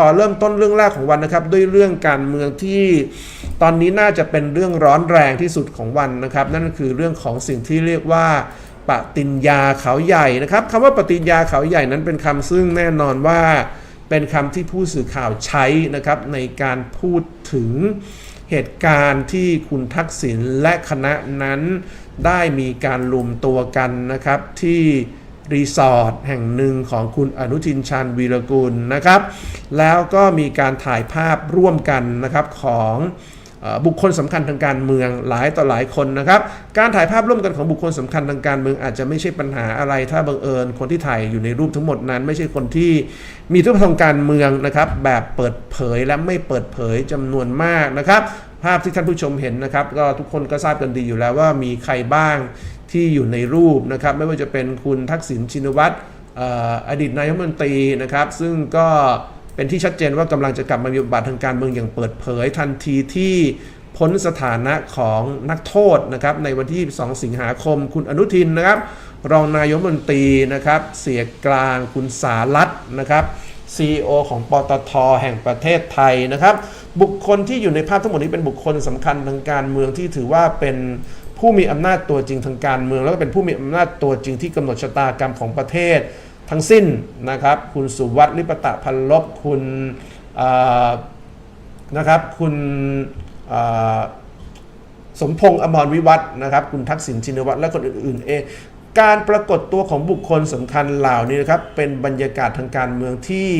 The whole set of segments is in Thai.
ต่อเริ่มต้นเรื่องแรกของวันนะครับ ด้วยเรื่องการเมืองที่ตอนนี้น่าจะเป็นเรื่องร้อนแรงที่สุดของวันนะครับ นั่นคือเรื่องของสิ่งที่เรียกว่าปฏิญญาเขาใหญ่นะครับคำว่าปฏิญญาเขาใหญ่นั้นเป็นคำซึ่งแน่นอนว่าเป็นคำที่ผู้สื่อข่าวใช้นะครับ ในการพูดถึงเหตุการณ์ที่คุณทักษิณและคณะนั้นได้มีการรวมตัวกันนะครับที่ รีสอร์ทแห่งหนึ่งของคุณอนุทินชาญวีรกุลนะครับ แล้วก็มีการถ่ายภาพร่วมกันนะครับของบุคคลสำคัญทางการเมืองหลายต่อหลายคนนะครับ การถ่ายภาพร่วมกันของบุคคลสำคัญทางการเมืองอาจจะไม่ใช่ปัญหาอะไร ถ้าบังเอิญคนที่ถ่ายอยู่ในรูปทั้งหมดนั้น ไม่ใช่คนที่มีทุกทางการเมืองนะครับ แบบเปิดเผยและไม่เปิดเผยจำนวนมากนะครับ ภาพที่ท่านผู้ชมเห็นนะครับ ก็ทุกคนก็ทราบกันดีอยู่แล้วว่ามีใครบ้าง ที่อยู่ในรูปนะครับ ไม่ว่าจะเป็นคุณทักษิณชินวัตรอดีตนายกรัฐมนตรีนะครับ ซึ่งก็เป็นที่ชัดเจนว่ากำลังจะกลับมามีบทบาททางการเมืองอย่างเปิดเผย ทันทีที่พ้นสถานะของนักโทษนะครับในวันที่ 2 สิงหาคม คุณอนุทินนะครับ รองนายกรัฐมนตรีนะครับ เสียกลางคุณสารัตนะครับ CEO ของปตทแห่งประเทศไทยนะครับ บุคคลที่อยู่ในภาพทั้งหมดนี้เป็นบุคคลสำคัญทางการเมืองที่ถือว่าเป็น ผู้มีอำนาจตัวจริงทางการเมือง แล้วก็เป็นผู้มีอำนาจตัวจริงที่กำหนดชะตากรรมของประเทศ ทั้งสิ้นนะครับ คุณสุวัสดิ์ลิปตะพันลบคุณนะครับคุณสมพงษ์อมรวิวัฒน์นะครับ คุณทักษิณชินวัตรและคนอื่นๆเองการปรากฏตัวของบุคคลสำคัญเหล่านี้นะครับเป็นบรรยากาศทางการเมืองที่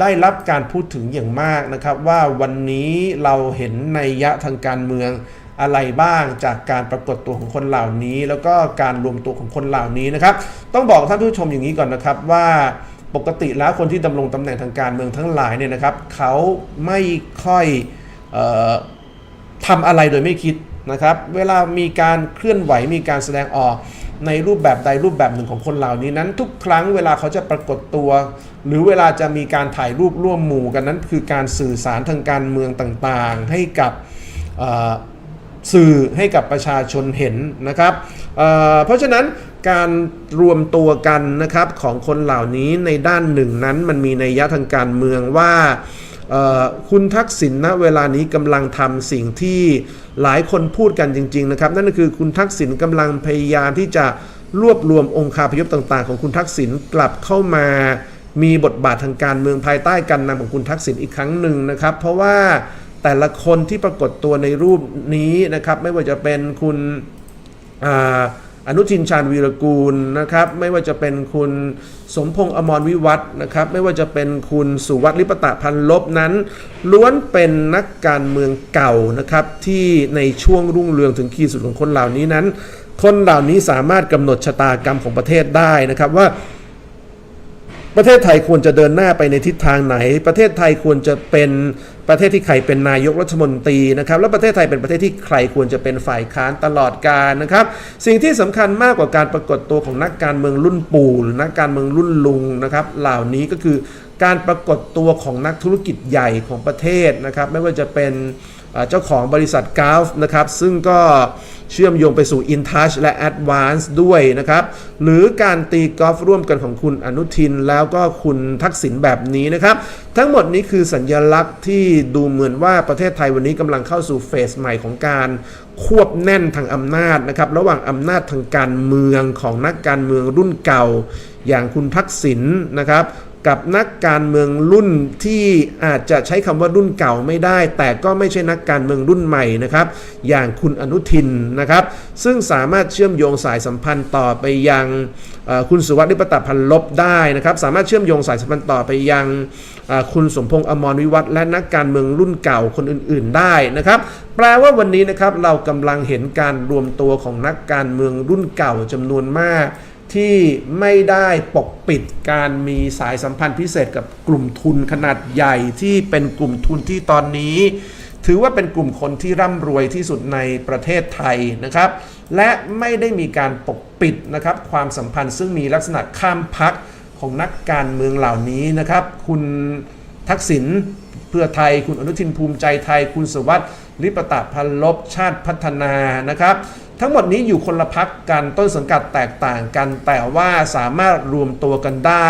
ได้รับการพูดถึงอย่างมากนะครับ ว่าวันนี้เราเห็นในยะทางการเมือง อะไรบ้างจากการปรากฏตัวของคนเหล่านี้ แล้วก็การรวมตัวของคนเหล่านี้นะครับ ต้องบอกท่านผู้ชมอย่างนี้ก่อนนะครับว่าปกติแล้วคนที่ดำรงตำแหน่งทางการเมืองทั้งหลายเนี่ยนะครับเขาไม่ค่อยออทำอะไรโดยไม่คิดนะครับ เวลามีการเคลื่อนไหวมีการแสดงออกในรูปแบบใดรูปแบบหนึ่งของคนเหล่านี้นั้น ทุกครั้งเวลาเขาจะปรากฏตัว หรือเวลาจะมีการถ่ายรูปร่วมหมู่กันนั้น คือการสื่อสารทางการเมืองต่างๆ ให้กับ สื่อให้กับประชาชนเห็นนะครับเเพราะฉะนั้นการรวมตัวกันนะครับของคนเหล่านี้ในด้านหนึ่งนั้นมันมีนัยยะทางการเมืองว่าคุณทักษิณณเวลานี้กำลังทำสิ่งที่หลายคนพูดกันจริง ๆนะครับ นั่นก็คือคุณทักษิณกำลังพยายามที่จะรวบรวมองค์คาพยพต่างๆ ของคุณทักษิณกลับเข้ามามีบทบาททางการเมืองภายใต้การนำของคุณทักษิณอีกครั้งหนึ่งนะครับ เพราะว่า แต่ละคนที่ปรากฏตัวในรูปนี้นะครับ ไม่ว่าจะเป็นคุณอนุทินชาญวีรกูลนะครับ ไม่ว่าจะเป็นคุณสมพงษ์อมรวิวัฒนะครับ ไม่ว่าจะเป็นคุณสุวัสดิ์ลิปตะพันลบนั้น ล้วนเป็นนักการเมืองเก่านะครับ ที่ในช่วงรุ่งเรืองถึงขีดสุดของคนเหล่านี้นั้น คนเหล่านี้สามารถกำหนดชะตากรรมของประเทศได้นะครับว่า ประเทศไทยควรจะเดินหน้าไปในทิศทางไหน ประเทศไทยควรจะเป็นประเทศที่ใครเป็นนายกรัฐมนตรีนะครับ และประเทศไทยเป็นประเทศที่ใครควรจะเป็นฝ่ายค้านตลอดกาลนะครับ สิ่งที่สำคัญมากกว่าการปรากฏตัวของนักการเมืองรุ่นปู่หรือนักการเมืองรุ่นลุงนะครับ เหล่านี้ก็คือการปรากฏตัวของนักธุรกิจใหญ่ของประเทศนะครับ ไม่ว่าจะเป็น เจ้าของบริษัทกาฟนะครับ ซึ่งก็เชื่อมโยงไปสู่ InTouch และ Advance ด้วยนะครับ หรือการตีกอล์ฟร่วมกันของคุณอนุทินแล้วก็คุณทักษิณแบบนี้นะครับ ทั้งหมดนี้คือสัญญลักษณ์ที่ดูเหมือนว่าประเทศไทยวันนี้กำลังเข้าสู่เฟสใหม่ของการควบแน่นทางอำนาจนะครับ ระหว่างอำนาจทางการเมืองของนักการเมืองรุ่นเก่า อย่างคุณทักษิณนะครับ กับนักการเมืองรุ่นที่อาจจะใช้คำว่ารุ่นเก่าไม่ได้ แต่ก็ไม่ใช่นักการเมืองรุ่นใหม่นะครับ อย่างคุณอนุทินนะครับ ซึ่งสามารถเชื่อมโยงสายสัมพันธ์ต่อไปยังคุณสุวัสดิ์ลิปตพันลบได้นะครับ สามารถเชื่อมโยงสายสัมพันธ์ต่อไปยังคุณสมพงษ์อมรวิวัฒและนักการเมืองรุ่นเก่าคนอื่น ๆ ได้นะครับ แปลว่าวันนี้นะครับเรากำลังเห็นการรวมตัวของนักการเมืองรุ่นเก่าจำนวนมาก ที่ไม่ได้ปกปิดการมีสายสัมพันธ์พิเศษกับกลุ่มทุนขนาดใหญ่ที่เป็นกลุ่มทุนที่ตอนนี้ ถือว่าเป็นกลุ่มคนที่ร่ำรวยที่สุดในประเทศไทยนะครับ และไม่ได้มีการปกปิดนะครับ ความสัมพันธ์ซึ่งมีลักษณะข้ามพักของนักการเมืองเหล่านี้นะครับ คุณทักษิณเพื่อไทย คุณอนุทินภูมิใจไทย คุณสวัสดิ์ลิปตะพันลบชาติพัฒนานะครับ ทั้งหมดนี้อยู่คนละพักกันต้นสังกัดแตกต่างกัน แต่ว่าสามารถรวมตัวกันได้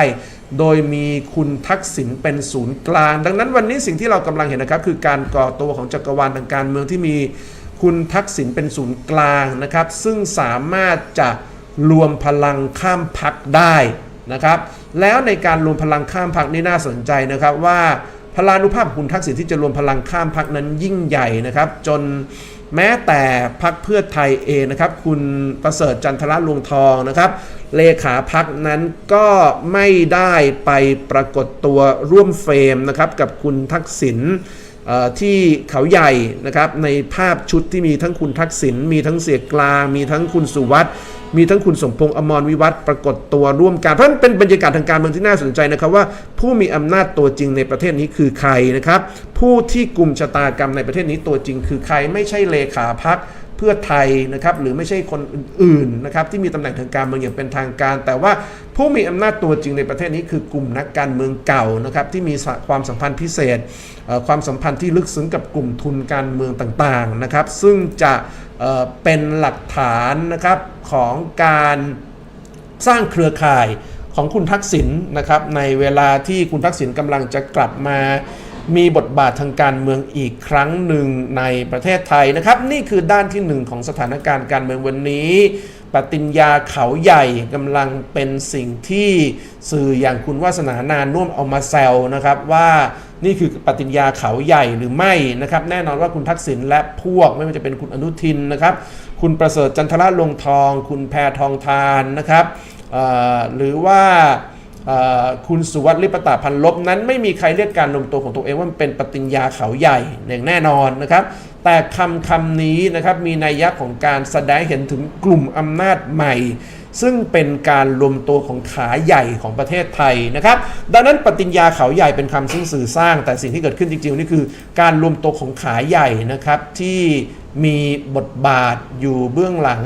โดยมีคุณทักษิณเป็นศูนย์กลาง ดังนั้นวันนี้สิ่งที่เรากำลังเห็นนะครับ คือการก่อตัวของจักรวาลทางการเมืองที่มีคุณทักษิณเป็นศูนย์กลางนะครับ ซึ่งสามารถจะรวมพลังข้ามพักได้นะครับ แล้วในการรวมพลังข้ามพักนี่น่าสนใจนะครับว่าพลานุภาพคุณทักษิณที่จะรวมพลังข้ามพักนั้นยิ่งใหญ่นะครับ จน แม้แต่พักเพื่อไทยเองนะครับ คุณประเสริฐจันทระลวงทองนะครับ เลขาพักนั้นก็ไม่ได้ไปปรากฏตัวร่วมเฟรมนะครับ กับคุณทักษิณที่เขาใหญ่นะครับในภาพชุดที่มีทั้งคุณทักษิณมีทั้งเสียกลางมีทั้งคุณสุวัสด์ มีทั้งคุณสมพงษ์อมรวิวัฒน์ปรากฏตัวร่วมกันเพราะนั้นเป็นบรรยากาศทางการเมืองที่น่าสนใจนะครับว่า ผู้มีอำนาจตัวจริงในประเทศนี้คือใครนะครับ ผู้ที่กลุ่มชะตากรรมในประเทศนี้ตัวจริงคือใครไม่ใช่เลขาพัก พื่อไทยนะครับหรือไม่ใช่คนอื่นๆนะครับที่มีตำแหน่งทางการเมืองอย่างเป็นทางการ แต่ว่าผู้มีอำนาจตัวจริงในประเทศนี้คือกลุ่มนักการเมืองเก่านะครับที่มีความสัมพันธ์พิเศษ ความสัมพันธ์ที่ลึกซึ้งกับกลุ่มทุนการเมืองต่างๆนะครับ ซึ่งจะเอ่อเป็นหลักฐานนะครับของการสร้างเครือข่ายของคุณทักษิณนะครับในเวลาที่คุณทักษิณกำลังจะกลับมา มีบทบาททางการเมืองอีกครั้งหนึ่งในประเทศไทยนะครับ นี่คือด้านที่หนึ่งของสถานการณ์การเมืองวันนี้ ปฏิญญาเขาใหญ่กำลังเป็นสิ่งที่สื่ออย่างคุณวาสนานานุ่วมเอามาแซวนะครับว่านี่คือปฏิญญาเขาใหญ่หรือไม่นะครับแน่นอนว่าคุณทักษิณและพวกไม่ว่าจะเป็นคุณอนุทินนะครับ คุณประเสริฐจันทระลงทอง คุณแพทองทานนะครับหรือว่า คุณสุวัสดิ์ลิปตาพันลบนั้นไม่มีใครเรียกการรวมตัวของตัวเองว่ามันเป็นปฏิญญาเขาใหญ่อย่างแน่นอนนะครับ แต่คำคำนี้นะครับมีนัยยะของการแสดงเห็นถึงกลุ่มอำนาจใหม่ ซึ่งเป็นการรวมตัวของขาใหญ่ของประเทศไทยนะครับ ดังนั้นปฏิญญาเขาใหญ่เป็นคำซึ่งสื่อสร้าง แต่สิ่งที่เกิดขึ้นจริงๆนี่คือการรวมตัวของขาใหญ่นะครับที่มีบทบาทอยู่เบื้องหลัง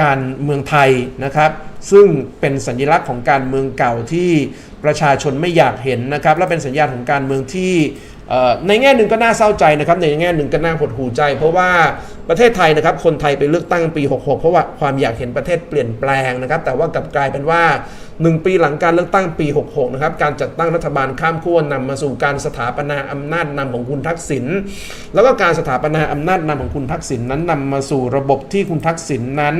การเมืองไทยนะครับ ซึ่งเป็นสัญลักษณ์ของการเมืองเก่าที่ประชาชนไม่อยากเห็นนะครับ และเป็นสัญญาณของการเมืองที่ในแง่หนึ่งก็น่าเศร้าใจนะครับ ในแง่หนึ่งก็น่าหดหูใจ เพราะว่าประเทศไทยนะครับ คนไทยไปเลือกตั้งปี 66 เพราะว่าความอยากเห็นประเทศเปลี่ยนแปลงนะครับ แต่ว่ากลับกลายเป็นว่า 1 ปีหลังการเลือกตั้งปี 66 นะครับ การจัดตั้งรัฐบาลข้ามขั้วนำมาสู่การสถาปนาอำนาจนำของคุณทักษิณ แล้วก็การสถาปนาอำนาจนำของคุณทักษิณนั้นนำมาสู่ระบบที่คุณทักษิณนั้น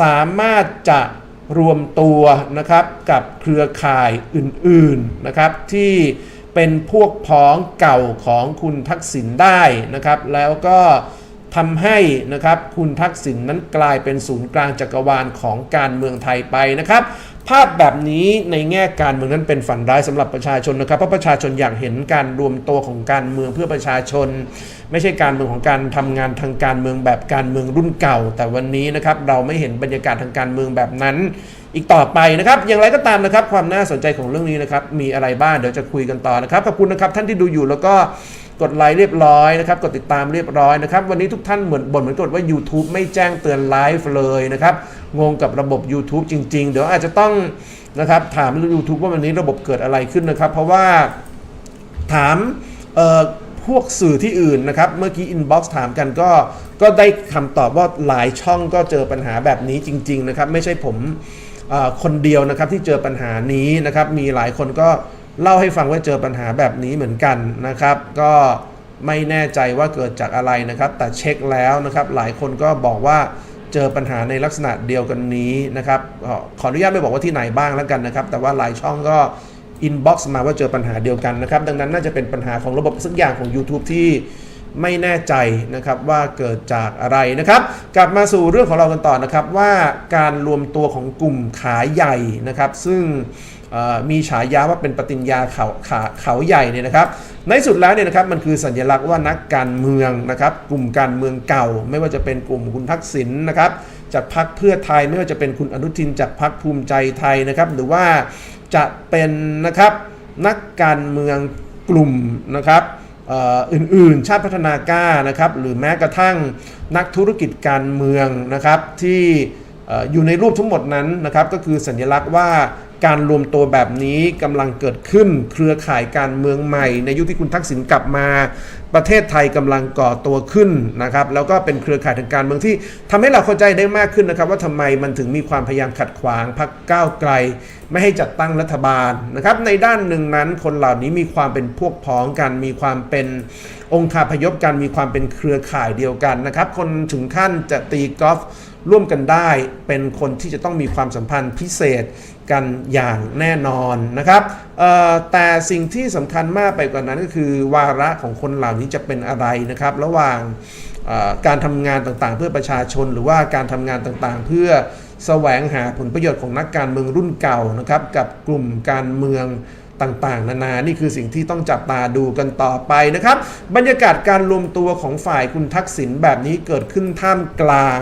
สามารถจะรวมตัวนะครับกับเครือข่ายอื่นๆนะครับที่เป็นพวกพ้องเก่าของคุณทักษิณได้นะครับแล้วก็ทำให้นะครับคุณทักษิณนั้นกลายเป็นศูนย์กลางจักรวาลของการเมืองไทยไปนะครับ ภาพแบบนี้ในแง่การเมืองนั้นเป็นฝันร้ายสำหรับประชาชนนะครับเพราะประชาชนอยากเห็นการรวมตัวของการเมืองเพื่อประชาชน ไม่ใช่การเมืองของการทำงานทางการเมืองแบบการเมืองรุ่นเก่า แต่วันนี้นะครับเราไม่เห็นบรรยากาศทางการเมืองแบบนั้น อีกต่อไปนะครับ อย่างไรก็ตามนะครับ ความน่าสนใจของเรื่องนี้นะครับมีอะไรบ้างเดี๋ยวจะคุยกันต่อนะครับขอบคุณนะครับท่านที่ดูอยู่แล้วก็ กดไลค์เรียบร้อยนะครับ กดติดตามเรียบร้อยนะครับ วันนี้ทุกท่านเหมือนบ่นเหมือนกดว่า YouTube ไม่แจ้งเตือนไลฟ์เลยนะครับ งงกับระบบ YouTube จริง ๆ เดี๋ยวอาจจะต้องนะครับถาม YouTube ว่าวันนี้ระบบเกิดอะไรขึ้นนะครับ เพราะว่าถามเอ่อพวกสื่อที่อื่นนะครับ เมื่อกี้อินบ็อกซ์ถามกันก็ก็ได้คำตอบว่าหลายช่องก็เจอปัญหาแบบนี้จริง ๆ นะครับ ไม่ใช่ผมอ่อคนเดียวนะครับที่เจอปัญหานี้นะครับ มีหลายคนก็ เล่าให้ฟังว่าเจอปัญหาแบบนี้เหมือนกันนะครับ ก็ไม่แน่ใจว่าเกิดจากอะไรนะครับ แต่เช็คแล้วนะครับ หลายคนก็บอกว่าเจอปัญหาในลักษณะเดียวกันนี้นะครับ ขออนุญาตไม่บอกว่าที่ไหนบ้างแล้วกันนะครับ แต่ว่าหลายช่องก็อินบ็อกซ์มาว่าเจอปัญหาเดียวกันนะครับ ดังนั้นน่าจะเป็นปัญหาของระบบสักอย่างของ YouTube ที่ไม่แน่ใจนะครับว่าเกิดจากอะไรนะครับ กลับมาสู่เรื่องของเรากันต่อนะครับว่าการรวมตัวของกลุ่มขายใหญ่นะครับ ซึ่ง มีฉายาว่าเป็นปฏิญญาเขาขาเขาใหญ่เนี่ยนะครับ ในสุดแล้วเนี่ยนะครับมันคือสัญลักษณ์ว่านักการเมืองนะครับ กลุ่มการเมืองเก่า ไม่ว่าจะเป็นกลุ่มคุณทักษิณนะครับจากพรรคเพื่อไทยไม่ว่าจะเป็นคุณอนุทินจากพรรคภูมิใจไทยนะครับ หรือว่าจะเป็นนะครับนักการเมืองกลุ่มนะครับอื่นๆ ชาติพัฒนากล้านะครับ หรือแม้กระทั่งนักธุรกิจการเมืองนะครับที่เอ่ออยู่ในรูปทั้งหมดนั้นนะครับ ก็คือสัญลักษณ์ว่า การรวมตัวแบบนี้กำลังเกิดขึ้น เครือข่ายการเมืองใหม่ ในยุคที่คุณทักษิณกลับมา ประเทศไทยกำลังก่อตัวขึ้นนะครับ แล้วก็เป็นเครือข่ายทางการเมืองที่ทำให้เราเข้าใจได้มากขึ้นนะครับ ว่าทำไมมันถึงมีความพยายามขัดขวางพรรคก้าวไกล ไม่ให้จัดตั้งรัฐบาลนะครับ ในด้านหนึ่งนั้นคนเหล่านี้มีความเป็นพวกพ้องกัน มีความเป็นองค์คาพยพกัน มีความเป็นเครือข่ายเดียวกันนะครับ คนถึงขั้นจะตีกอล์ฟ ร่วมกันได้เป็นคนที่จะต้องมีความสัมพันธ์พิเศษกันอย่างแน่นอนนะครับแต่สิ่งที่สำคัญมากไปกว่านั้นก็คือวาระของคนเหล่านี้จะเป็นอะไรนะครับ ระหว่างการทำงานต่างๆ เพื่อประชาชน หรือว่าการทำงานต่างๆ เพื่อแสวงหาผลประโยชน์ของนักการเมืองรุ่นเก่านะครับ กับกลุ่มการเมือง ต่างๆ นานา นี่คือสิ่งที่ต้องจับตาดูกันต่อไปนะครับ บรรยากาศการรวมตัวของฝ่ายคุณทักษิณแบบนี้เกิดขึ้นท่ามกลาง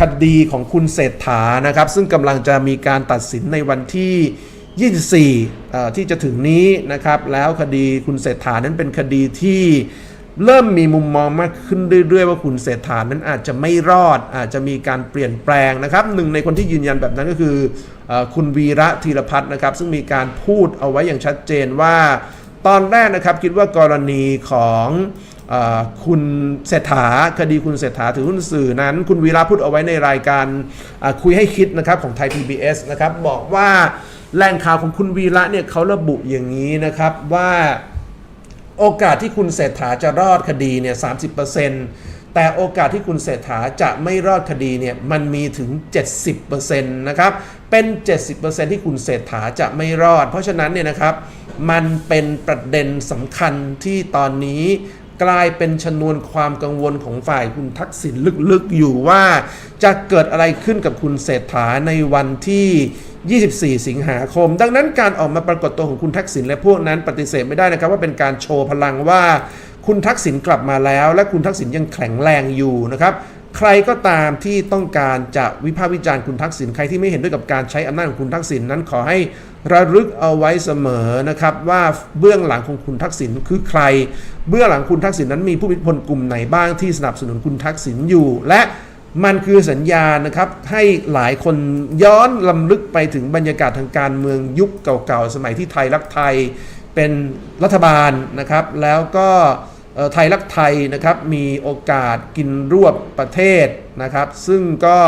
คดีของคุณเศรษฐานะครับ ซึ่งกำลังจะมีการตัดสินในวันที่ 24อ่อที่จะถึงนี้นะครับ แล้วคดีคุณเศรษฐานั้นเป็นคดีที่เริ่มมีมุมมองมากขึ้นเรื่อยๆ ว่าคุณเศรษฐานั้นอาจจะไม่รอดอาจจะมีการเปลี่ยนแปลงนะครับหนึ่งในคนที่ยืนยันแบบนั้นก็คือ คุณวีระธีรพัฒน์นะครับซึ่งมีการพูดเอาไว้อย่างชัดเจนว่า ตอนแรกนะครับคิดว่ากรณีของอคุณเศรษฐาคดีคุณเศรษฐาถือหุ้นสื่อนั้น คุณวีระพูดเอาไว้ในรายการคุยให้คิดนะครับของไทย PBS นะครับบอกว่าแหล่งข่าวของคุณวีระเนี่ยเขาระบุอย่างนี้นะครับว่าโอกาสที่คุณเศรษฐาจะรอดคดีเนี่ย30% แต่โอกาสที่คุณเศรษฐาจะไม่รอดคดีเนี่ยมันมีถึง 70%นะครับเป็น 70%ที่คุณเศรษฐาจะไม่รอด เพราะฉะนั้นเนี่ยนะครับมันเป็นประเด็นสำคัญที่ตอนนี้กลายเป็นชนวนความกังวลของฝ่ายคุณทักษิณลึกๆอยู่ว่าจะเกิดอะไรขึ้นกับคุณเศรษฐาในวันที่ 24 สิงหาคม ดังนั้นการออกมาปรากฏตัวของคุณทักษิณและพวกนั้นปฏิเสธไม่ได้นะครับว่าเป็นการโชว์พลังว่า คุณทักษิณกลับมาแล้ว และคุณทักษิณยังแข็งแรงอยู่นะครับใครก็ตามที่ต้องการจะวิพากษ์วิจารณ์คุณทักษิณใครที่ไม่เห็นด้วยกับการใช้อำนาจของคุณทักษิณนั้นขอให้ระลึกเอาไว้เสมอนะครับว่าเบื้องหลังของคุณทักษิณคือใคร เบื้องหลังคุณทักษิณนั้นมีผู้มีอิพลกลุ่มไหนบ้างที่สนับสนุนคุณทักษิณอยู่ และมันคือสัญญาณนะครับให้หลายคนย้อนลำลึกไปถึงบรรยากาศทางการเมืองยุคเก่าๆสมัยที่ไทยรักไทยเป็นรัฐบาลนะครับแล้วก็ ไทยรักไทยนะครับมีโอกาสกินรวบประเทศนะครับ ซึ่งก็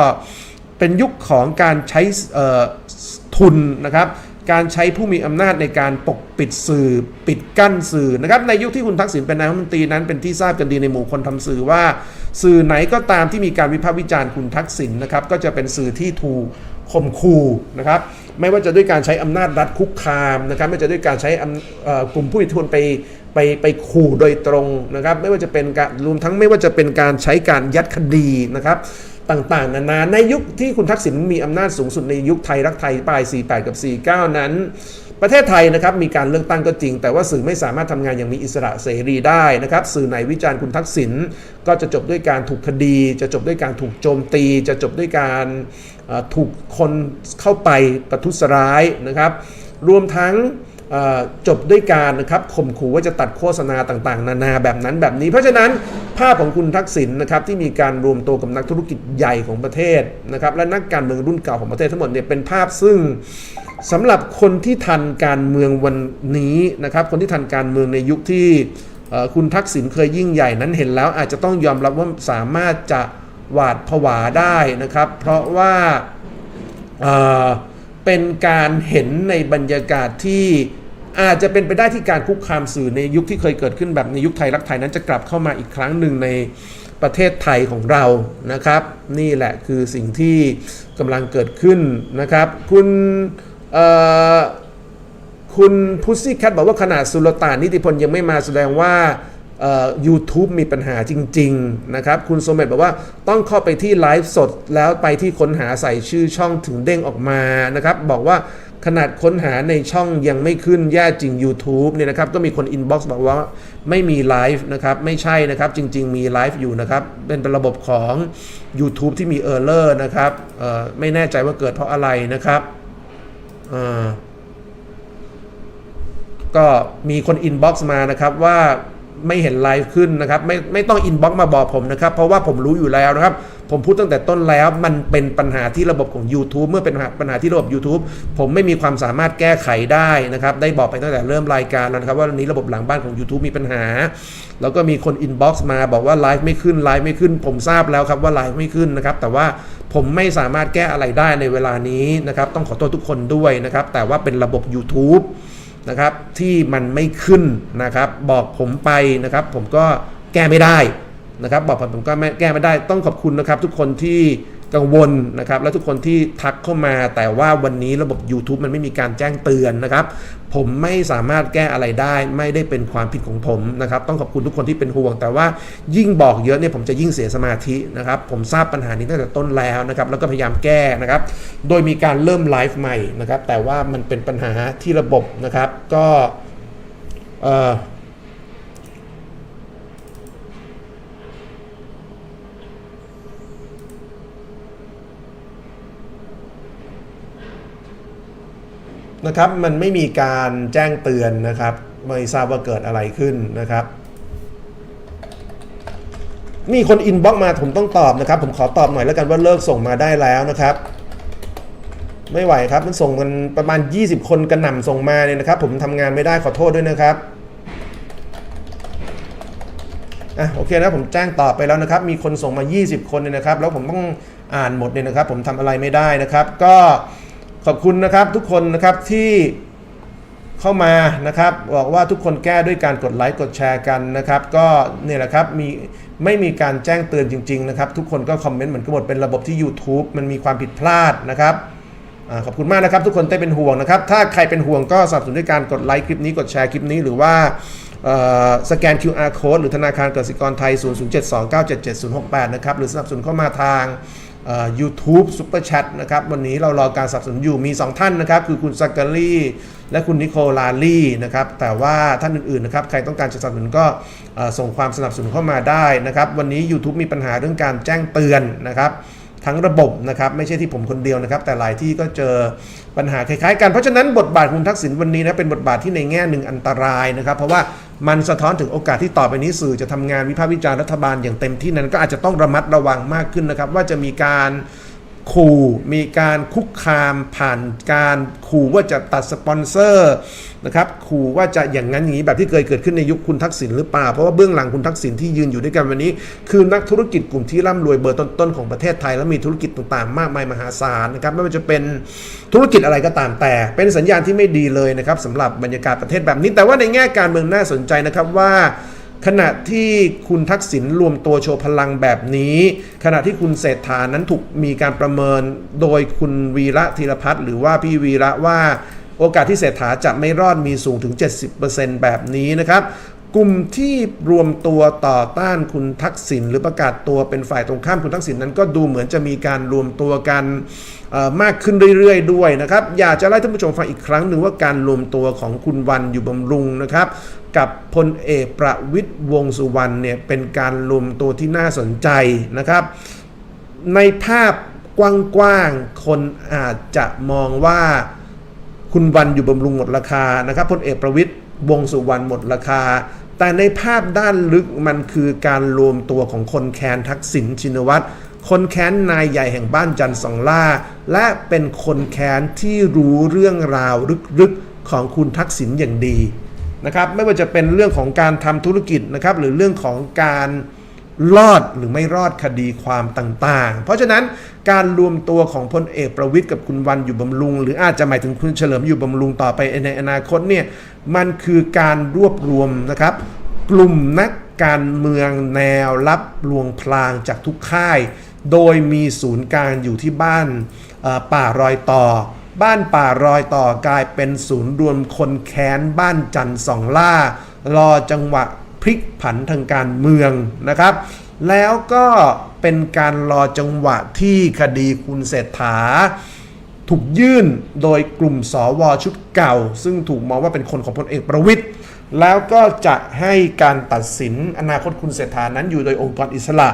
เป็นยุคของการใช้ทุนนะครับการใช้ผู้มีอำนาจในการปกปิดสื่อ ปิดกั้นสื่อนะครับในยุคที่คุณทักษิณเป็นนายกรัฐมนตรีนั้นเป็นที่ทราบกันดีในหมู่คนทำสื่อว่า สื่อไหนก็ตามที่มีการวิพากษ์วิจารณ์คุณทักษิณนะครับก็จะเป็นสื่อที่ถูกข่มขู่นะครับไม่ว่าจะด้วยการใช้อำนาจรัฐคุกคามนะครับไม่ว่าจะด้วยการใช้กลุ่มผู้มีอิทธิพลไป ไปไปขู่โดยตรงนะครับไม่ว่าจะเป็นการรวมทั้งไม่ว่าจะเป็นการใช้การยัดคดีนะครับต่างๆ นานาในยุคที่คุณทักษิณมีอำนาจสูงสุดในยุคไทยรักไทยปลาย 48 กับ 49 นั้น ประเทศไทยนะครับมีการเลือกตั้งก็จริง แต่ว่าสื่อไม่สามารถทำงานอย่างมีอิสระเสรีได้นะครับสื่อไหนวิจารณ์คุณทักษิณก็จะจบด้วยการถูกคดี จะจบด้วยการถูกโจมตี จะจบด้วยการถูกคนเข้าไปประทุษร้ายนะครับ รวมทั้ง จบด้วยการนะครับข่มขู่ว่าจะตัดโฆษณาต่างๆ นานาแบบนั้นแบบนี้ เพราะฉะนั้นภาพของคุณทักษิณนะครับที่มีการรวมตัวกับนักธุรกิจใหญ่ของประเทศนะครับและนักการเมืองรุ่นเก่าของประเทศทั้งหมดเนี่ยเป็นภาพซึ่งสำหรับคนที่ทันการเมืองวันนี้นะครับคนที่ทันการเมืองในยุคที่คุณทักษิณเคยยิ่งใหญ่นั้นเห็นแล้วอาจจะต้องยอมรับว่าสามารถจะหวาดผวาได้นะครับ เพราะว่า เป็นการเห็นในบรรยากาศที่อาจจะเป็นไปได้ที่การคุกคามสื่อในยุคที่เคยเกิดขึ้นแบบในยุคไทยรักไทยนั้นจะกลับเข้ามาอีกครั้งหนึ่งในประเทศไทยของเรานะครับ นี่แหละคือสิ่งที่กำลังเกิดขึ้นนะครับ คุณคุณพุซซี่แคทบอกว่าขนาดสุลต่านนิติพลยังไม่มาแสดงว่า เอ่อ YouTube มีปัญหาจริง ๆ นะครับ คุณโซเมตบอกว่าต้องเข้าไปที่ไลฟ์สด แล้วไปที่ค้นหาใส่ชื่อช่องถึงเด้งออกมานะครับ บอกว่าขนาดค้นหาในช่องยังไม่ขึ้นแย่จริง YouTube เนี่ยนะครับ ก็มีคนอินบ็อกซ์บอกว่าไม่มีไลฟ์นะครับ ไม่ใช่นะครับ จริง ๆ มีไลฟ์อยู่นะครับ เป็นระบบของ YouTube ที่มีเออร์เลอร์นะครับไม่แน่ใจว่าเกิดเพราะอะไรนะครับก็มีคนอินบ็อกซ์มานะครับว่า ไม่เห็นไลฟ์ขึ้นนะครับไม่ไม่ต้องอินบ็อกซ์มาบอกผมนะครับ เพราะว่าผมรู้อยู่แล้วนะครับ ผมพูดตั้งแต่ต้นแล้วมันเป็นปัญหาที่ระบบของ YouTube เมื่อเป็นปัญหาที่ระบบ YouTube ผมไม่มีความสามารถแก้ไขได้นะครับ ได้บอกไปตั้งแต่เริ่มรายการแล้วนะครับ ว่าวันนี้ระบบหลังบ้านของ YouTube มีปัญหา แล้วก็มีคนอินบ็อกซ์มาบอกว่าไลฟ์ไม่ขึ้นไลฟ์ไม่ขึ้น ผมทราบแล้วครับว่าไลฟ์ไม่ขึ้นนะครับ แต่ว่าผมไม่สามารถแก้อะไรได้ในเวลานี้นะครับ ต้องขอโทษทุกคนด้วยนะครับ แต่ว่าเป็นระบบ YouTube นะครับที่มันไม่ขึ้นนะครับ บอกผมไปนะครับ ผมก็แก้ไม่ได้นะครับ บอกผมผมก็ไม่แก้ไม่ได้ต้องขอบคุณนะครับ ทุกคนที่ กังวลนะครับ และทุกคนที่ทักเข้ามาแต่ว่าวันนี้ระบบ YouTube มันไม่มีการแจ้งเตือนนะครับ ผมไม่สามารถแก้อะไรได้ ไม่ได้เป็นความผิดของผมนะครับ ต้องขอบคุณทุกคนที่เป็นห่วง แต่ว่ายิ่งบอกเยอะเนี่ยผมจะยิ่งเสียสมาธินะครับ ผมทราบปัญหานี้ตั้งแต่ต้นแล้วนะครับ แล้วก็พยายามแก้นะครับ โดยมีการเริ่มไลฟ์ใหม่นะครับ แต่ว่ามันเป็นปัญหาที่ระบบนะครับ ก็เอ่อ นะครับ มันไม่มีการแจ้งเตือนนะครับ ไม่ทราบว่าเกิดอะไรขึ้นนะครับมีคนอินบ็อกมาผมต้องตอบนะครับ ผมขอตอบหน่อยแล้วกันว่าเลิกส่งมาได้แล้วนะครับ ไม่ไหวครับมันส่งกันประมาณ 20 คนกระหน่ำส่งมาเนี่ยนะครับ ผมทำงานไม่ได้ขอโทษด้วยนะครับอะโอเคนะผมแจ้งตอบไปแล้วนะครับ มีคนส่งมา 20 คนเนี่ยนะครับ แล้วผมต้องอ่านหมดเนี่ยนะครับ ผมทำอะไรไม่ได้นะครับ ก็ ขอบคุณนะครับทุกคนนะครับที่เข้ามานะครับ บอกว่าทุกคนแก้ด้วยการกดไลค์กดแชร์กันนะครับ ก็เนี่ยแหละครับมีไม่มีการแจ้งเตือนจริง ๆ นะครับ ทุกคนก็คอมเมนต์เหมือนกันหมดเป็นระบบที่ YouTube มันมีความผิดพลาดนะครับอขอบคุณมากนะครับ ทุกคนได้เป็นห่วงนะครับ ถ้าใครเป็นห่วงก็สนับสนุนด้วยการกดไลค์คลิปนี้กดแชร์คลิปนี้หรือว่าสแกน QR code หรือธนาคารกสิกรไทย 00729777068 นะครับ หรือสนับสนุนเข้ามาทาง เอ่อ YouTube Super Chat นะครับ วันนี้เรารอการสนับสนุนอยู่มี 2 ท่านนะครับ คือคุณซักการีและคุณนิโคลาลีนะครับ แต่ว่าท่านอื่นๆนะครับ ใครต้องการจะสนับสนุนก็ส่งความสนับสนุนเข้ามาได้นะครับ วันนี้ YouTube มีปัญหาเรื่องการแจ้งเตือนนะครับ ทั้งระบบนะครับ ไม่ใช่ที่ผมคนเดียวนะครับ แต่หลายที่ก็เจอปัญหาคล้ายๆกันเพราะฉะนั้นบทบาทคุณทักษิณวันนี้นะเป็นบทบาทที่ในแง่หนึ่งอันตรายนะครับ เพราะว่า มันสะท้อนถึงโอกาสที่ต่อไปนี้สื่อจะทำงานวิพากษ์วิจารณ์รัฐบาลอย่างเต็มที่นั้นก็อาจจะต้องระมัดระวังมากขึ้นนะครับ ว่าจะมีการ ขู่มีการคุกคามผ่านการขู่ว่าจะตัดสปอนเซอร์นะครับขู่ว่าจะอย่างนั้นอย่างนี้แบบที่เคยเกิดขึ้นในยุคคุณทักษิณหรือเปล่า เพราะว่าเบื้องหลังคุณทักษิณที่ยืนอยู่ด้วยกันวันนี้ คือนักธุรกิจกลุ่มที่ร่ำรวยเบอร์ต้นๆของประเทศไทย และมีธุรกิจต่างๆ มากมายมหาศาลนะครับไม่ว่าจะเป็นธุรกิจอะไรก็ตามแต่ เป็นสัญญาณที่ไม่ดีเลยนะครับสำหรับบรรยากาศประเทศแบบนี้ แต่ว่าในแง่การเมืองน่าสนใจนะครับว่า ขณะที่คุณทักษิณรวมตัวโชว์พลังแบบนี้ ขณะที่คุณเศรษฐานั้นถูกมีการประเมินโดยคุณวีระธีรพัฒน์หรือว่าพี่วีระว่าโอกาสที่เศรษฐาจะไม่รอดมีสูงถึง 70%แบบนี้นะครับ กลุ่มที่รวมตัวต่อต้านคุณทักษิณหรือประกาศตัวเป็นฝ่ายตรงข้ามคุณทักษิณนั้นก็ดูเหมือนจะมีการรวมตัวกันมากขึ้นเรื่อยๆ ด้วยนะครับ อยากจะไล่ท่านผู้ชมฟังอีกครั้งหนึ่งว่าการรวมตัวของคุณวันอยู่บำรุงนะครับ กับพลเอกประวิตยวงสุวรรณเนี่ยเป็นการรวมตัวที่น่าสนใจนะครับ ในภาพกว้างๆ คนอาจจะมองว่าคุณวันอยู่บำรุงหมดราคานะครับพลเอกประวิตยวงสุวรรณหมดราคา แต่ในภาพด้านลึกมันคือการรวมตัวของคนแคนทักษิณชินวัตรคนแค้นนายใหญ่แห่งบ้านจันทร์สองล่า และเป็นคนแค้นที่รู้เรื่องราวลึกๆของคุณทักษิณอย่างดี นะครับไม่ว่าจะเป็นเรื่องของการทำธุรกิจนะครับหรือเรื่องของการรอดหรือไม่รอดคดีความต่าง ๆ เพราะฉะนั้นการรวมตัวของพลเอกประวิทย์กับคุณวันอยู่บำรุง หรืออาจจะหมายถึงคุณเฉลิมอยู่บำรุงต่อไปในอนาคตเนี่ยมันคือการรวบรวมนะครับ กลุ่มนักการเมืองแนวรับลวงพลางจากทุกค่าย โดยมีศูนย์กลางอยู่ที่บ้านป่ารอยต่อ บ้านป่ารอยต่อกลายเป็นศูนย์รวมคนแค้นบ้านจันทร์สองล่า รอจังหวะพลิกผันทางการเมืองนะครับ แล้วก็เป็นการรอจังหวะที่คดีคุณเศรษฐา ถูกยื่นโดยกลุ่มสวชุดเก่า ซึ่งถูกมองว่าเป็นคนของพลเอกประวิทย์แล้วก็จะให้การตัดสินอนาคตคุณเศรษฐานั้นอยู่โดยองค์กรอิสระ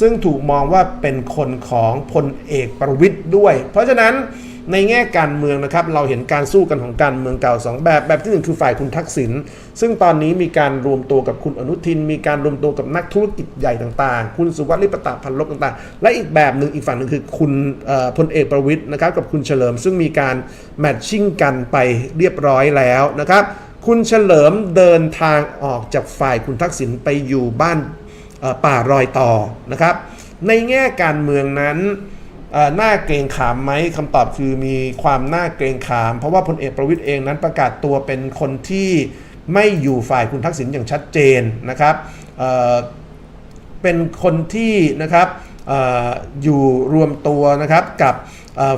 ซึ่งถูกมองว่าเป็นคนของพลเอกประวิทย์ด้วย เพราะฉะนั้น ในแง่การเมืองนะครับเราเห็นการสู้กันของการเมืองเก่าสองแบบ แบบที่หนึ่งคือฝ่ายคุณทักษิณซึ่งตอนนี้มีการรวมตัวกับคุณอนุทิน มีการรวมตัวกับนักธุรกิจใหญ่ต่างๆ คุณสุวัสดิ์ลิปตะพันลบต่างๆ และอีกแบบหนึ่งอีกฝั่งหนึ่งคือคุณพลเอกประวิทย์นะครับกับคุณเฉลิม ซึ่งมีการแมทชิ่งกันไปเรียบร้อยแล้วนะครับคุณเฉลิมเดินทางออกจากฝ่ายคุณทักษิณไปอยู่บ้านป่ารอยต่อนะครับในแง่การเมืองนั้น เอ่อน่าเกรงขามไหมคำตอบคือมีความน่าเกรงขาม เพราะว่าพลเอกประวิทย์เองนั้นประกาศตัวเป็นคนที่ไม่อยู่ฝ่ายคุณทักษิณอย่างชัดเจนนะครับเเป็นคนที่นะครับออยู่รวมตัวนะครับกับ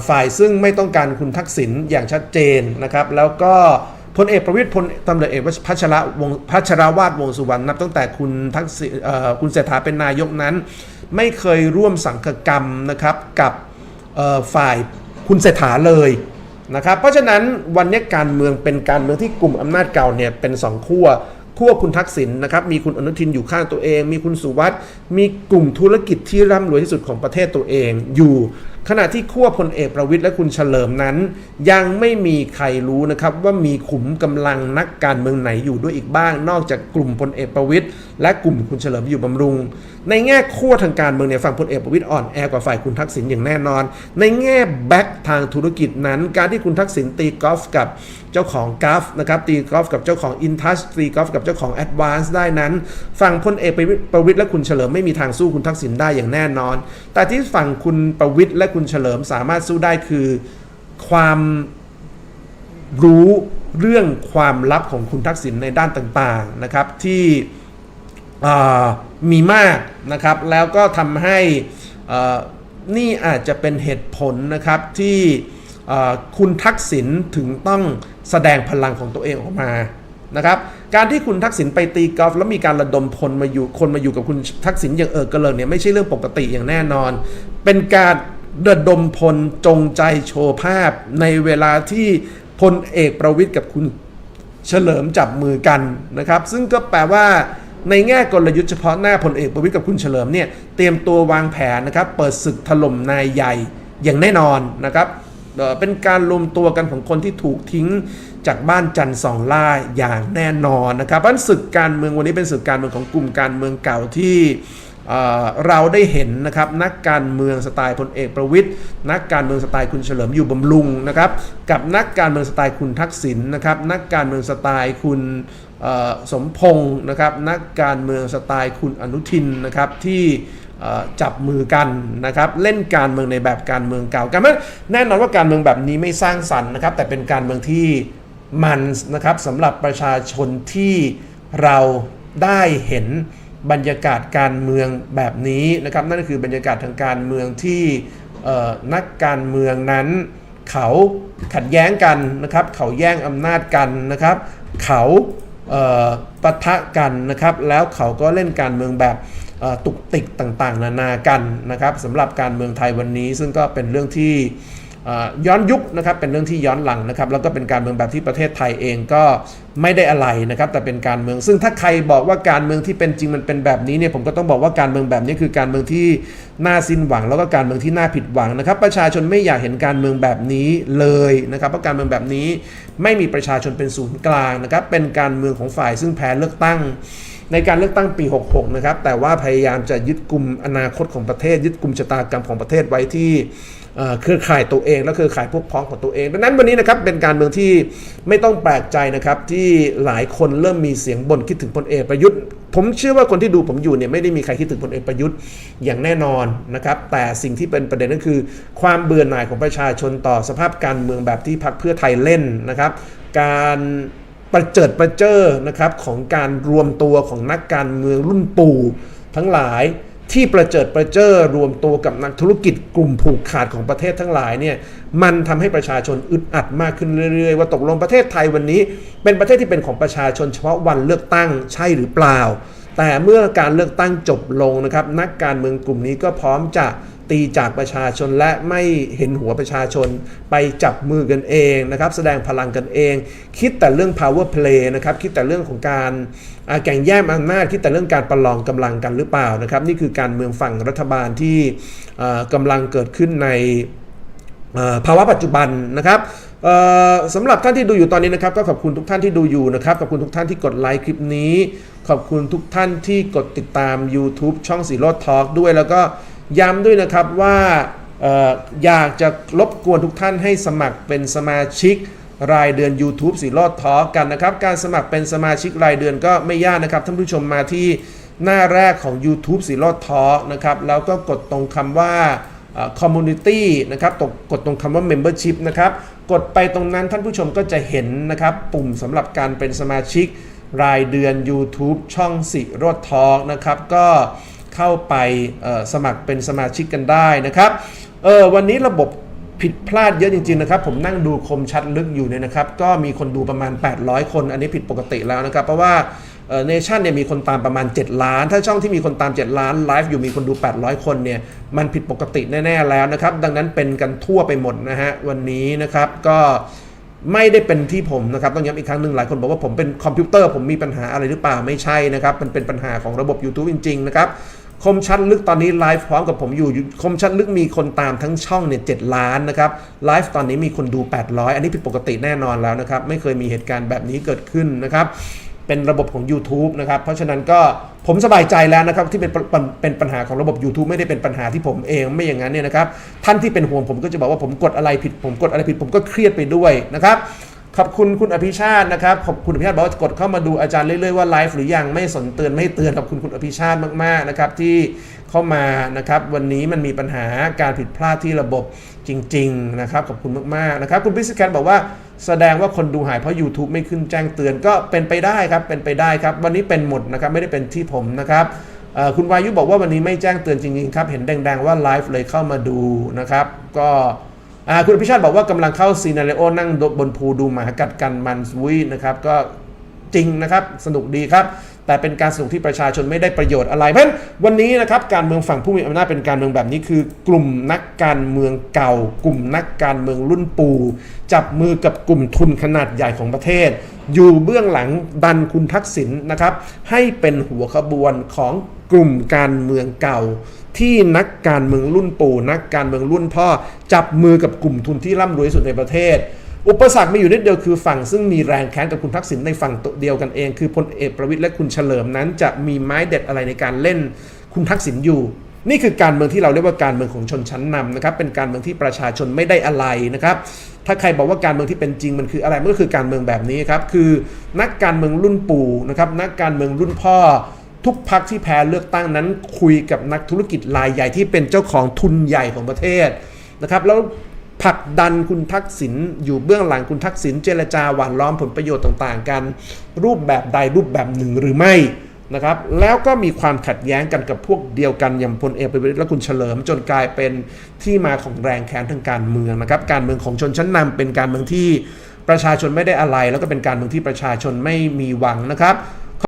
ฝ่ายซึ่งไม่ต้องการคุณทักษิณอย่างชัดเจนนะครับแล้วก็พลเอกประวิตยพลตำรวจเอกพัชระวงศ์พัชรวาดวงสุวรรณนับตั้งแต่คุณทักษิณเอ่อคุณเศรษฐาเป็นนายกนั้น ไม่เคยร่วมสังฆกรรมนะครับกับ ฝ่ายคุณเศรษฐาเลยนะครับเพราะฉะนั้นวันนี้การเมืองเป็นการเมืองที่กลุ่มอำนาจเก่าเนี่ยเป็นสองขั้วขั้วคุณทักษิณนะครับมีคุณอนุทินอยู่ข้างตัวเอง มีคุณสุวัสด์มีกลุ่มธุรกิจที่ร่ำรวยที่สุดของประเทศตัวเองอยู่ ขณะที่ขั้วพลเอกประวิตยและคุณเฉลิมนั้น ยังไม่มีใครรู้นะครับว่ามีขุมกำลังนักการเมืองไหนอยู่ด้วยอีกบ้าง นอกจากกลุ่มพลเอกประวิตยและกลุ่มคุณเฉลิมอยู่บำรุง ในแง่ขั้วทางการเมืองเนี่ยฝั่งพลเอกประวิตยอ่อนแอกว่าฝ่ายคุณทักษิณอย่างแน่นอน ในแง่แบ็กทางธุรกิจนั้น การที่คุณทักษิณตีกอล์ฟกับเจ้าของกราฟนะครับตีกอล์ฟกับเจ้าของอินทัชตีกอล์ฟกับเจ้าของแอดวานซ์ได้นั้น ฝั่งพลเอกประวิตยและคุณเฉลิมไม่มีทางสู้คุณทักษิณได้อย่างแน่นอน แต่ที่ฝั่งคุณประวิตยและคุณเฉลิมสามารถสู้ได้คือความรู้เรื่องความลับของคุณทักษิณในด้านต่างๆนะครับที่ มีมากนะครับ แล้วก็ทำให้นี่อาจจะเป็นเหตุผลนะครับที่คุณทักษิณถึงต้องแสดงพลังของตัวเองออกมานะครับการที่คุณทักษิณไปตีกอล์ฟแล้วมีการระดมพลมาอยู่คนมาอยู่กับคุณทักษิณอย่างเออกระเลิงเนี่ยไม่ใช่เรื่องปกติอย่างแน่นอน เป็นการระดมพลจงใจโชว์ภาพ ในเวลาที่พลเอกประวิทย์กับคุณเฉลิมจับมือกันนะครับ ซึ่งก็แปลว่า ในแง่กลยุทธ์เฉพาะหน้าพลเอกประวิตยกับคุณเฉลิมเนี่ยเตรียมตัววางแผนนะครับเปิดศึกถล่มนายใหญ่อย่างแน่นอนนะครับเป็นการรวมตัวกันของคนที่ถูกทิ้งจากบ้านจันทร์สองล่าอย่างแน่นอนนะครับเพราะฉะนั้นศึกการเมืองวันนี้เป็นศึกการเมืองของกลุ่มการเมืองเก่าที่เอ่อเราได้เห็นนะครับนักการเมืองสไตล์พลเอกประวิทย์นักการเมืองสไตล์คุณเฉลิมอยู่บำรุงนะครับกับนักการเมืองสไตล์คุณทักษิณนะครับนักการเมืองสไตล์คุณ สมพงศ์นะครับนักการเมืองสไตล์คุณอนุทินนะครับที่จับมือกันนะครับเล่นการเมืองในแบบการเมืองเก่ากันแน่นอนว่าการเมืองแบบนี้ไม่สร้างสรรค์นะครับแต่เป็นการเมืองที่มันนะครับสำหรับประชาชนที่เราได้เห็นบรรยากาศการเมืองแบบนี้นะครับนั่นก็คือบรรยากาศทางการเมืองที่นักการเมืองนั้นเขาขัดแย้งกันนะครับเขาแย่งอำนาจกันนะครับเขา ปะทะกันนะครับ แล้วเขาก็เล่นการเมืองแบบตุกติกต่างๆ นานากันนะครับสำหรับการเมืองไทยวันนี้ซึ่งก็เป็นเรื่องที่ ย้อนยุคนะครับเป็นเรื่องที่ย้อนหลังนะครับแล้วก็เป็นการเมืองแบบที่ประเทศไทยเองก็ไม่ได้อะไรนะครับแต่เป็นการเมืองซึ่งถ้าใครบอกว่าการเมืองที่เป็นจริงมันเป็นแบบนี้เนี่ยผมก็ต้องบอกว่าการเมืองแบบนี้คือการเมืองที่น่าสิ้นหวัง แล้วก็การเมืองที่น่าผิดหวังนะครับประชาชนไม่อยากเห็นการเมืองแบบนี้เลยนะครับเพราะการเมืองแบบนี้ไม่มีประชาชนเป็นศูนย์กลางนะครับเป็นการเมืองของฝ่ายซึ่งแพ้เลือกตั้งในการเลือกตั้งปี 66 นะครับ แต่ว่าพยายามจะยึดกลุ่มอนาคตของประเทศ ยึดกลุ่มชะตากรรมของประเทศไว้ที่ เครือข่ายตัวเองและเครือข่ายพวกพ้องของตัวเอง ดังนั้นวันนี้นะครับเป็นการเมืองที่ไม่ต้องแปลกใจนะครับที่หลายคนเริ่มมีเสียงบ่นคิดถึงพลเอกประยุทธ์ ผมเชื่อว่าคนที่ดูผมอยู่เนี่ยไม่ได้มีใครคิดถึงพลเอกประยุทธ์อย่างแน่นอนนะครับแต่สิ่งที่เป็นประเด็นก็คือ ความเบื่อหน่ายของประชาชนต่อสภาพการเมืองแบบที่พรรคเพื่อไทยเล่นนะครับ การประเจิดประเจอนะครับของการรวมตัวของนักการเมืองรุ่นปู่ทั้งหลาย ที่ประเจิดประเจอรวมตัวกับนักธุรกิจกลุ่มผูกขาดของประเทศทั้งหลายเนี่ยมันทำให้ประชาชนอึดอัดมากขึ้นเรื่อยๆ ว่าตกลงประเทศไทยวันนี้ เป็นประเทศที่เป็นของประชาชนเฉพาะวันเลือกตั้งใช่หรือเปล่า แต่เมื่อการเลือกตั้งจบลงนะครับ นักการเมืองกลุ่มนี้ก็พร้อมจะ ตีจากประชาชนและไม่เห็นหัวประชาชน ไปจับมือกันเองนะครับ แสดงพลังกันเอง คิดแต่เรื่อง power play นะครับ คิดแต่เรื่องของการแข่งแย่งอำนาจคิดแต่เรื่องการประลองกำลังกันหรือเปล่านะครับ นี่คือการเมืองฝั่งรัฐบาลที่อ่ากำลังเกิดขึ้นในภาวะปัจจุบันนะครับสำหรับท่านที่ดูอยู่ตอนนี้นะครับ ก็ขอบคุณทุกท่านที่ดูอยู่นะครับ ขอบคุณทุกท่านที่กดไลค์คลิปนี้ ขอบคุณทุกท่านที่กดติดตาม YouTube ช่องสีโรดทอล์กด้วยแล้วก็ ย้ำด้วยนะครับว่าอยากจะรบกวนทุกท่านให้สมัครเป็นสมาชิกรายเดือน YouTube สีโรดทอกันนะครับ การสมัครเป็นสมาชิกรายเดือนก็ไม่ยากนะครับ ท่านผู้ชมมาที่หน้าแรกของ YouTube สีโรดทอนะครับ แล้วก็กดตรงคำว่าคอมมูนิตี้นะครับตกกดตรงคำว่า Membership นะครับ กดไปตรงนั้นท่านผู้ชมก็จะเห็นนะครับ ปุ่มสำหรับการเป็นสมาชิกรายเดือน YouTube ช่องสิโรดทอกนะครับก็ เข้าไปสมัครเป็นสมาชิกกันได้นะครับเออวันนี้ระบบผิดพลาดเยอะจริงๆนะครับ ผมนั่งดูคมชัดลึกอยู่เนี่ยนะครับ ก็มีคนดูประมาณ 800 คน อันนี้ผิดปกติแล้วนะครับ เพราะว่าเนชั่นเนี่ยมีคนตามประมาณ 7 ล้าน ถ้าช่องที่มีคนตาม 7 ล้านไลฟ์อยู่มีคนดู 800 คนเนี่ยมันผิดปกติแน่ๆแล้วนะครับ ดังนั้นเป็นกันทั่วไปหมดนะฮะวันนี้นะครับก็ไม่ได้เป็นที่ผมนะครับต้องย้ำอีกครั้งหนึ่งหลายคนบอกว่าผมเป็นคอมพิวเตอร์ผมมีปัญหาอะไรหรือเปล่าไม่ใช่นะครับมันเป็นปัญหาของระบบ YouTube จริงๆนะครับ คมชัดลึกตอนนี้ไลฟ์พร้อมกับผมอยู่ คมชัดลึกมีคนตามทั้งช่องเนี่ยเล้านนะครับไลฟ์ตอนนี้มีคนดู 800 อันนี้ผิดปกติแน่นอนแล้วนะครับ ไม่เคยมีเหตุการณ์แบบนี้เกิดขึ้นนะครับ เป็นระบบของ YouTube นะครับ เพราะฉะนั้นก็ผมสบายใจแล้วนะครับที่เป็นเป็นเป็นปัญหาของระบบ YouTube ไม่ได้เป็นปัญหาที่ผมเองไม่อย่างนั้นเนี่ยนะครับท่านที่เป็นห่วงผมก็จะบอกว่าผมกดอะไรผิด ผมกดอะไรผิด ผมก็เครียดไปด้วยนะครับ ขอบคุณคุณอภิชาตินะครับ ขอบคุณอภิชาติบอกว่ากดเข้ามาดูอาจารย์เรื่อยๆว่าไลฟ์หรือยังไม่สนเตือนไม่เตือนขอบคุณคุณอภิชาติมากๆนะครับที่เข้ามานะครับ วันนี้มันมีปัญหาการผิดพลาดที่ระบบจริง ๆ นะครับ ขอบคุณมากๆนะครับ คุณพิสแคนบอกว่าแสดงว่าคนดูหายเพราะ YouTube ไม่ขึ้นแจ้งเตือนก็เป็นไปได้ครับเป็นไปได้ครับ วันนี้เป็นหมดนะครับไม่ได้เป็นที่ผมนะครับคุณวายุบอกว่าวันนี้ไม่แจ้งเตือนจริงๆครับเห็นแดงๆว่าไลฟ์เลยเข้ามาดูนะครับ ก็ คุณอภิชาติบอกว่ากำลังเข้าซีนารีโอนั่งบนภูดูหมากัดกันมันวุ้ยนะครับก็จริงนะครับสนุกดีครับ แต่เป็นการสนุกที่ประชาชนไม่ได้ประโยชน์อะไร เพราะฉะนั้นวันนี้นะครับการเมืองฝั่งผู้มีอำนาจเป็นการเมืองแบบนี้คือ กลุ่มนักการเมืองเก่า กลุ่มนักการเมืองรุ่นปู่ จับมือกับกลุ่มทุนขนาดใหญ่ของประเทศ อยู่เบื้องหลังดันคุณทักษิณนะครับ ให้เป็นหัวขบวนของกลุ่มการเมืองเก่า ที่นักการเมืองรุ่นปู่ นักการเมืองรุ่นพ่อ จับมือกับกลุ่มทุนที่ร่ำรวยสุดในประเทศ อุปสรรคมีอยู่นิดเดียวคือฝั่งซึ่งมีแรงแค้นกับคุณทักษิณในฝั่งเดียวกันเอง คือพลเอกประวิตยและคุณเฉลิมนั้น จะมีไม้เด็ดอะไรในการเล่นคุณทักษิณอยู่นี่คือการเมืองที่เราเรียกว่าการเมืองของชนชั้นนำนะครับ เป็นการเมืองที่ประชาชนไม่ได้อะไรนะครับ ถ้าใครบอกว่าการเมืองที่เป็นจริงมันคืออะไร มันก็คือการเมืองแบบนี้ครับ คือนักการเมืองรุ่นปู่นะครับ นักการเมืองรุ่นพ่อ ทุกพักที่แพ้เลือกตั้งนั้น คุยกับนักธุรกิจรายใหญ่ที่เป็นเจ้าของทุนใหญ่ของประเทศนะครับ แล้วผลักดันคุณทักษิณอยู่เบื้องหลังคุณทักษิณเจรจาหวานล้อมผลประโยชน์ต่างๆ กัน รูปแบบใดรูปแบบหนึ่งหรือไม่นะครับแล้วก็มีความขัดแย้งกันกับพวกเดียวกันอย่างพลเอกประวิตรและคุณเฉลิม จนกลายเป็นที่มาของแรงแค้นทางการเมืองนะครับการเมืองของชนชั้นนำเป็นการเมืองที่ประชาชนไม่ได้อะไร แล้วก็เป็นการเมืองที่ประชาชนไม่มีหวังนะครับ